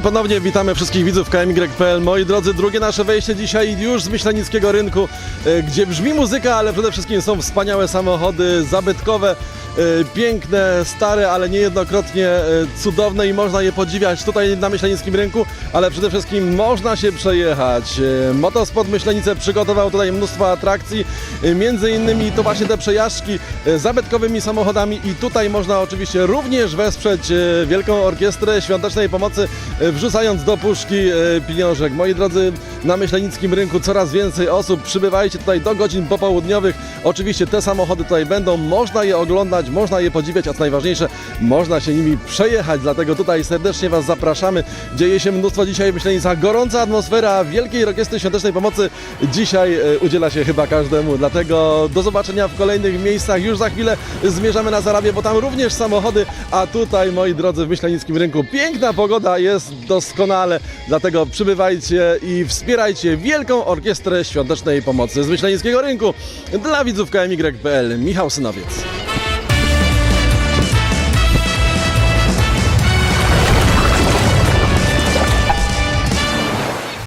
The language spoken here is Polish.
ponownie witamy wszystkich widzów KMY.pl. Moi drodzy, drugie nasze wejście dzisiaj już z Myślenickiego Rynku, e, gdzie brzmi muzyka, ale przede wszystkim są wspaniałe samochody zabytkowe, piękne, stare, ale niejednokrotnie e, cudowne i można je podziwiać tutaj na Myślenickim Rynku, ale przede wszystkim można się przejechać. E, Motosport Myślenice przygotował tutaj mnóstwo atrakcji, e, między innymi to właśnie te przejażdżki e, zabytkowymi samochodami i tutaj można oczywiście również wesprzeć e, Wielką Orkiestrę Świątecznej Pomocy, e, wrzucając do puszki e, pieniążek. Moi drodzy, na Myślenickim Rynku coraz więcej osób, przybywajcie tutaj do godzin popołudniowych. Oczywiście te samochody tutaj będą, można je oglądać, można je podziwiać, a co najważniejsze, można się nimi przejechać, dlatego tutaj serdecznie Was zapraszamy. Dzieje się mnóstwo dzisiaj w Myślenicach, gorąca atmosfera Wielkiej Orkiestry Świątecznej Pomocy dzisiaj e, udziela się chyba każdemu, dlatego do zobaczenia w kolejnych miejscach. Już za chwilę zmierzamy na Zarabię, bo tam również samochody, a tutaj, moi drodzy, w Myślenickim Rynku piękna pogoda jest doskonale, dlatego przybywajcie i wspierajcie Wielką Orkiestrę Świątecznej Pomocy z Myślenickiego Rynku. Dla widzów KMY.pl Michał Synowiec.